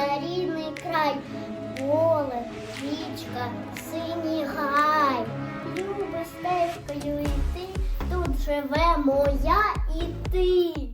на рідний край, поле, річка, синій гай. Люби стежкою йти, тут живе моя і ти.